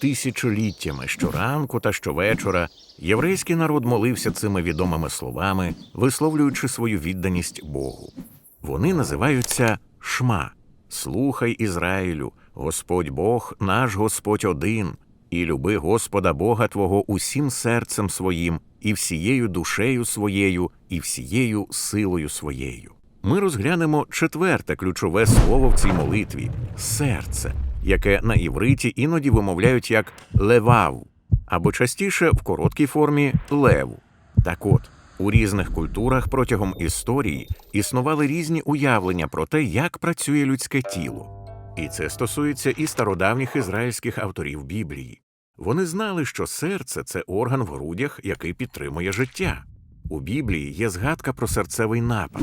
Тисячоліттями щоранку та щовечора єврейський народ молився цими відомими словами, висловлюючи свою відданість Богу. Вони називаються Шма. Слухай, Ізраїлю, Господь Бог, наш Господь один, і люби Господа Бога Твого усім серцем своїм, і всією душею своєю, і всією силою своєю. Ми розглянемо четверте ключове слово в цій молитві серце, яке на івриті іноді вимовляють як левав, або частіше в короткій формі леву. Так от, у різних культурах протягом історії існували різні уявлення про те, як працює людське тіло. І це стосується і стародавніх ізраїльських авторів Біблії. Вони знали, що серце це орган в грудях, який підтримує життя. У Біблії є згадка про серцевий напад,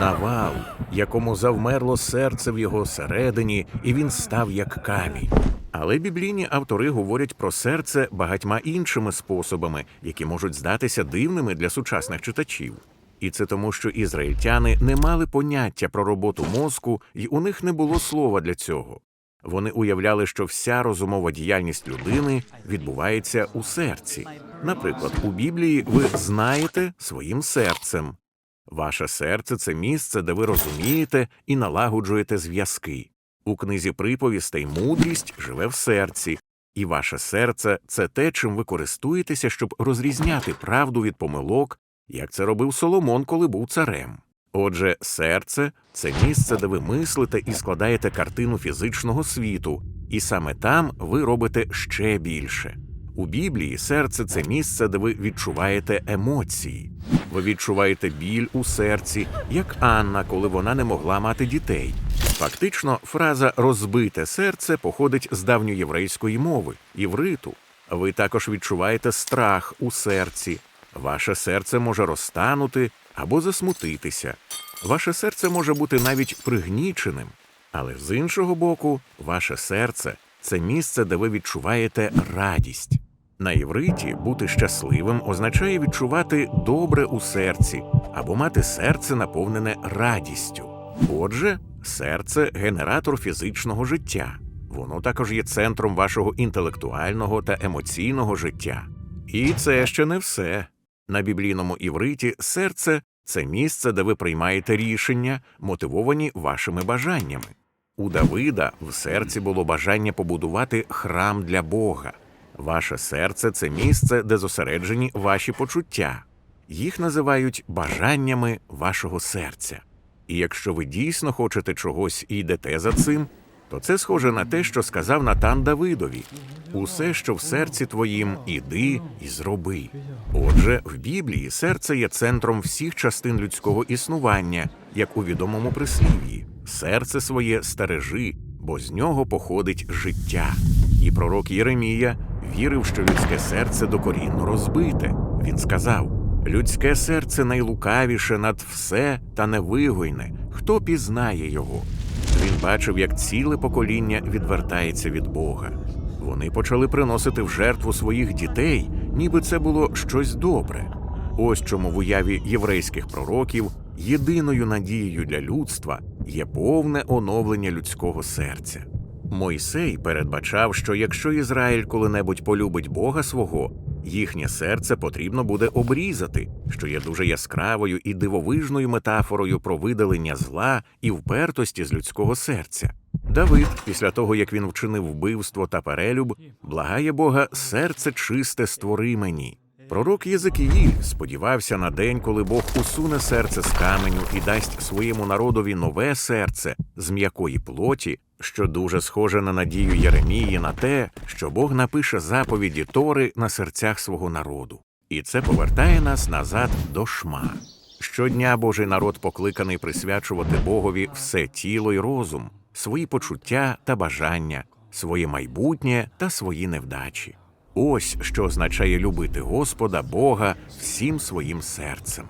навал, якому завмерло серце в його середині, і він став як камінь. Але біблійні автори говорять про серце багатьма іншими способами, які можуть здатися дивними для сучасних читачів. І це тому, що ізраїльтяни не мали поняття про роботу мозку, і у них не було слова для цього. Вони уявляли, що вся розумова діяльність людини відбувається у серці. Наприклад, у Біблії ви знаєте своїм серцем. Ваше серце це місце, де ви розумієте і налагоджуєте зв'язки. У книзі приповістей мудрість живе в серці, і ваше серце це те, чим ви користуєтеся, щоб розрізняти правду від помилок, як це робив Соломон, коли був царем. Отже, серце це місце, де ви мислите і складаєте картину фізичного світу, і саме там ви робите ще більше. У Біблії серце це місце, де ви відчуваєте емоції. Ви відчуваєте біль у серці, як Анна, коли вона не могла мати дітей. Фактично, фраза розбите серце походить з давньоєврейської мови, івриту. Ви також відчуваєте страх у серці. Ваше серце може розтанути або засмутитися. Ваше серце може бути навіть пригніченим. Але з іншого боку, ваше серце це місце, де ви відчуваєте радість. На івриті бути щасливим означає відчувати добре у серці або мати серце наповнене радістю. Отже, серце генератор фізичного життя. Воно також є центром вашого інтелектуального та емоційного життя. І це ще не все. На біблійному івриті серце це місце, де ви приймаєте рішення, мотивовані вашими бажаннями. У Давида в серці було бажання побудувати храм для Бога. Ваше серце це місце, де зосереджені ваші почуття. Їх називають бажаннями вашого серця. І якщо ви дійсно хочете чогось і йдете за цим, то це схоже на те, що сказав Натан Давидові: усе, що в серці твоїм, іди і зроби. Отже, в Біблії серце є центром всіх частин людського існування, як у відомому прислів'ї. Серце своє стережи, бо з нього походить життя. І пророк Єремія вірив, що людське серце докорінно розбите. Він сказав: людське серце найлукавіше над все та невигойне. Хто пізнає його? Він бачив, як ціле покоління відвертається від Бога. Вони почали приносити в жертву своїх дітей, ніби це було щось добре. Ось чому в уяві єврейських пророків єдиною надією для людства є повне оновлення людського серця. Мойсей передбачав, що якщо Ізраїль коли-небудь полюбить Бога свого, їхнє серце потрібно буде обрізати, що є дуже яскравою і дивовижною метафорою про видалення зла і впертості з людського серця. Давид, після того як він вчинив вбивство та перелюб, благає Бога серце чисте створи мені. Пророк Єзекіїль сподівався на день, коли Бог усуне серце з каменю і дасть своєму народові нове серце з м'якої плоті, що дуже схоже на надію Єремії на те, що Бог напише заповіді Тори на серцях свого народу. І це повертає нас назад до шма. Щодня Божий народ покликаний присвячувати Богові все тіло й розум, свої почуття та бажання, своє майбутнє та свої невдачі. Ось що означає любити Господа Бога всім своїм серцем.